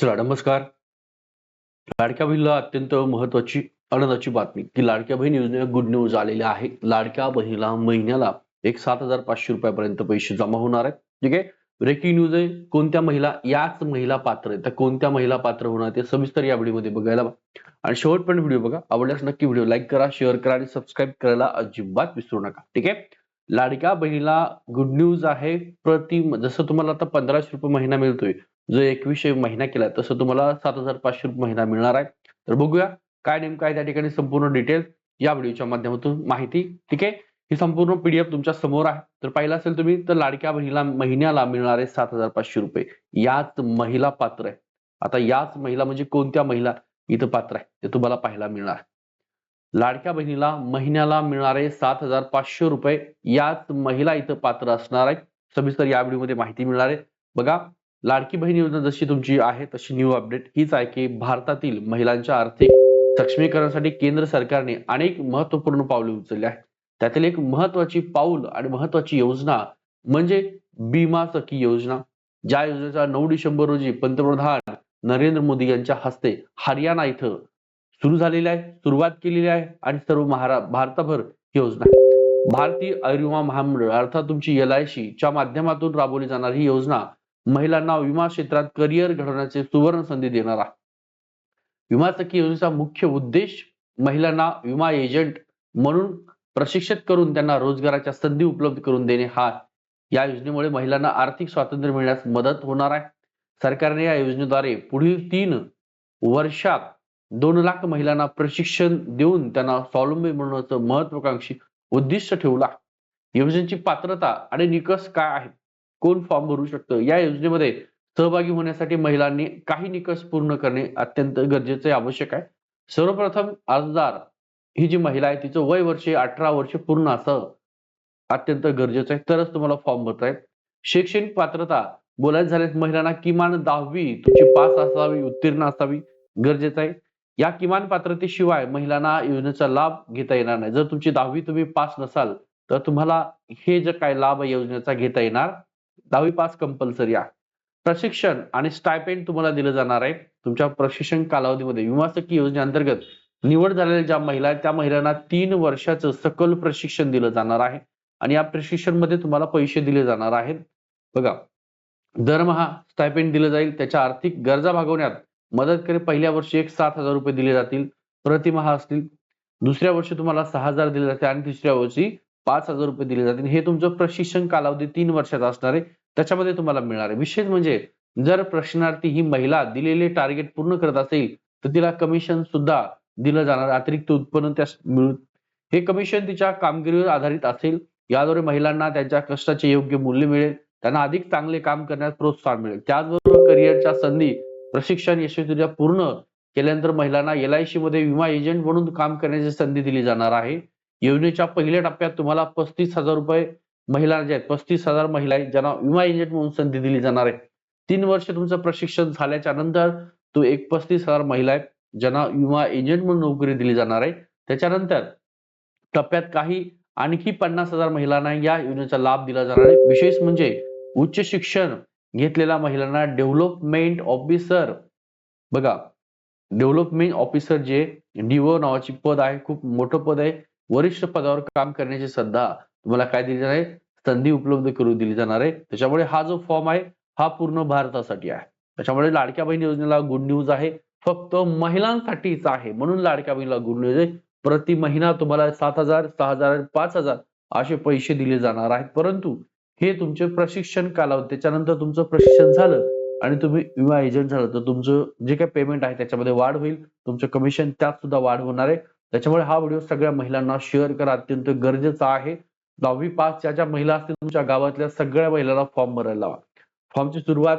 चला नमस्कार. लाडक्या बहिणीला अत्यंत महत्वाची आनंदाची बातमी की लाडक्या बहीण योजनेला गुड न्यूज आलेली आहे. लाडक्या बहिणीला महिन्याला एक सात हजार पाचशे रुपयापर्यंत पैसे जमा होणार आहेत. ठीक आहे? ब्रेकिंग न्यूज आहे. कोणत्या महिला याच महिला पात्र आहेत? तर कोणत्या महिला पात्र होणार ते सविस्तर या व्हिडिओमध्ये बघायला आणि शेवटपर्यंत व्हिडिओ बघा. आवडल्यास नक्की व्हिडिओ लाईक करा शेअर करा आणि सबस्क्राईब करायला अजिबात विसरू नका. ठीक आहे? लाडक्या बहिणीला गुड न्यूज आहे. प्रति जसं तुम्हाला आता पंधराशे रुपये महिना मिळतोय. जो एकवीसशे महिना केला तसं तुम्हाला सात हजार पाचशे रुपये महिना मिळणार आहे. तर बघूया काय नेमकं आहे त्या ठिकाणी संपूर्ण डिटेल या व्हिडिओच्या माध्यमातून माहिती. ठीक आहे? ही संपूर्ण पीडीएफ तुमच्यासमोर आहे. तर पाहिलं असेल तुम्ही तर लाडक्या बहिणीला महिन्याला मिळणारे सात हजार पाचशे रुपये. याच महिला पात्र आहे. आता याच महिला म्हणजे कोणत्या महिला? इथं पात्र आहे. ते तुम्हाला पाहायला मिळणार. लाडक्या बहिणीला महिन्याला मिळणारे सात हजार पाचशे रुपये याच महिला इथं पात्र असणार आहे सविस्तर या व्हिडिओमध्ये माहिती मिळणार आहे. बघा लाडकी बहीण योजना जशी तुमची आहे तशी न्यू अपडेट हीच आहे की भारतातील महिलांच्या आर्थिक सक्षमीकरणासाठी केंद्र सरकारने अनेक महत्त्वपूर्ण पावले उचलली आहेत. त्यातील एक महत्वाची पाऊल आणि महत्वाची योजना म्हणजे बीमा सखी योजना. ज्या योजनेचा नऊ डिसेंबर रोजी पंतप्रधान नरेंद्र मोदी यांच्या हस्ते हरियाणा इथं सुरू झालेली आहे सुरुवात केलेली आहे आणि सर्व महारा भारताभर ही योजना भारतीय आयुर्विमा महामंडळ अर्थात तुमची एल आय च्या माध्यमातून राबवली जाणारी ही योजना महिलांना विमा क्षेत्रात करिअर घडवण्याचे सुवर्ण संधी देणार आहे. विमा सखी योजनेचा मुख्य उद्देश महिलांना विमा एजंट म्हणून प्रशिक्षित करून त्यांना रोजगाराच्या संधी उपलब्ध करून देणे हा या योजनेमुळे महिलांना आर्थिक स्वातंत्र्य मिळण्यास मदत होणार आहे. सरकारने या योजनेद्वारे पुढील तीन वर्षात दोन लाख महिलांना प्रशिक्षण देऊन त्यांना स्वावलंबी बनवण्याचं महत्वाकांक्षी उद्दिष्ट ठेवला योजनेची पात्रता आणि निकष काय आहेत? कोण फॉर्म भरू शकतं? या योजनेमध्ये सहभागी होण्यासाठी महिलांनी काही निकष पूर्ण करणे अत्यंत गरजेचे आवश्यक आहे. सर्वप्रथम अर्जदार ही जी महिला आहे तिचं वय वर्षे अठरा वर्ष पूर्ण असं अत्यंत गरजेचं आहे. तरच तुम्हाला फॉर्म भरता येईल. शैक्षणिक पात्रता बोलायचं झाल्यास महिलांना किमान दहावी तुमची पास असावी उत्तीर्ण असावी गरजेचं आहे. या किमान पात्रतेशिवाय महिलांना योजनेचा लाभ घेता येणार नाही. जर तुमची दहावी तुम्ही पास नसाल तर तुम्हाला हे जे काय लाभ आहे योजनेचा घेता येणार दहावी पास कंपल्सरी आहे. प्रशिक्षण आणि स्टायपेंड तुम्हाला दिलं जाणार आहे. तुमच्या प्रशिक्षण कालावधीमध्ये विमासकी योजनेअंतर्गत निवड झालेल्या ज्या महिला आहेत त्या महिलांना तीन वर्षाचं सकल प्रशिक्षण दिलं जाणार आहे. आणि या प्रशिक्षणमध्ये तुम्हाला पैसे दिले जाणार आहेत. बघा दरमहा स्टायपेंड दिलं जाईल त्याच्या आर्थिक गरजा भागवण्यात मदत करेल. पहिल्या वर्षी एक सात हजार रुपये दिले जातील. प्रतिमहा असतील. दुसऱ्या वर्षी तुम्हाला सहा हजार दिले जाते आणि तिसऱ्या वर्षी पाच हजार रुपये दिले जातील. हे तुमचं प्रशिक्षण कालावधी तीन वर्षाचा असणार आहे. त्याच्यामध्ये तुम्हाला मिळणार आहे. विशेष म्हणजे जर प्रश्नार्थी ही महिला दिलेले टार्गेट पूर्ण करत असेल तर तिला कमिशन सुद्धा दिलं जाणार. अतिरिक्त उत्पन्न त्या मिळून हे कमिशन तिच्या कामगिरीवर आधारित असेल. याद्वारे महिलांना त्यांच्या कष्टाचे योग्य मूल्य मिळेल. त्यांना अधिक चांगले काम करण्यास प्रोत्साहन मिळेल. त्याचबरोबर करिअरच्या संधी प्रशिक्षण यशस्वीरित्या पूर्ण केल्यानंतर महिलांना एल आयमध्ये विमा एजंट म्हणून काम करण्याची संधी दिली जाणार आहे. योजनेच्या पहिल्या टप्प्यात तुम्हाला पस्तीस हजार रुपये महिला जे आहेत पस्तीस हजार महिला आहेत ज्यांना विमा एजंट म्हणून संधी दिली जाणार आहे. तीन वर्ष तुमचं प्रशिक्षण झाल्याच्यानंतर तो एक पस्तीस हजार महिला आहेत ज्यांना विमा एजंट म्हणून नोकरी दिली जाणार आहे. त्याच्यानंतर टप्प्यात काही आणखी पन्नास हजार महिलांना या योजनेचा लाभ दिला जाणार आहे. विशेष म्हणजे उच्च शिक्षण घेतलेल्या महिलांना डेव्हलपमेंट ऑफिसर बघा डेव्हलपमेंट ऑफिसर जे डीओ नावाची पद आहे खूप मोठं पद आहे. वरिष्ठ पदावर काम करण्याची सध्या तुम्हाला काय दिली जाणार आहे? संधी उपलब्ध करून दिली जाणार आहे. त्याच्यामुळे हा जो फॉर्म आहे हा पूर्ण भारतासाठी आहे. त्याच्यामुळे लाडक्या बहीण योजनेला गुड न्यूज आहे. फक्त महिलांसाठीच आहे. म्हणून लाडक्या बहिणीला गुड न्यूज आहे. प्रति महिना तुम्हाला सात हजार सहा हजार पाच हजार असे पैसे दिले जाणार आहेत. परंतु हे तुमचे प्रशिक्षण कालावधी त्याच्यानंतर तुमचं प्रशिक्षण झालं आणि तुम्ही विमा एजंट झालं तर तुमचं जे काही पेमेंट आहे त्याच्यामध्ये वाढ होईल. तुमचं कमिशन त्यात सुद्धा वाढ होणार आहे. त्याच्यामुळे हा व्हिडिओ सगळ्या महिलांना शेअर करा. अत्यंत गरजेचा आहे. दहावी पास ज्या ज्या महिला असतील तुमच्या गावातल्या सगळ्या महिलांना फॉर्म भरायला लावा. फॉर्मची सुरुवात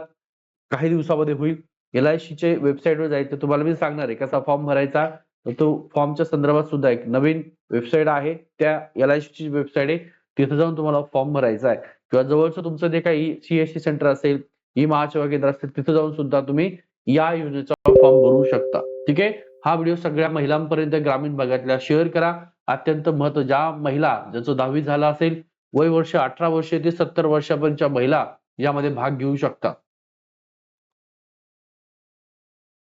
काही दिवसामध्ये होईल. एल आय सीचे वेबसाईटवर जायचं तुम्हाला मी सांगणार आहे कसा फॉर्म भरायचा. तर तो फॉर्मच्या संदर्भात सुद्धा एक नवीन वेबसाईट आहे. त्या एल आय ची वेबसाईट आहे. तिथे जाऊन तुम्हाला फॉर्म भरायचा आहे. किंवा जवळचं तुमचं जे काही सीएससी सेंटर असेल ई महासेवा केंद्र असेल तिथे जाऊन सुद्धा तुम्ही या योजनेचा फॉर्म भरू शकता. ठीक आहे? हा व्हिडिओ सगळ्या महिलांपर्यंत ग्रामीण भागातल्या शेअर करा. अत्यंत महत्त्व ज्या महिला ज्याचं दहावी झाला असेल वय वर्ष अठरा वर्ष ते सत्तर वर्षापर्यंतच्या महिला यामध्ये भाग घेऊ शकतात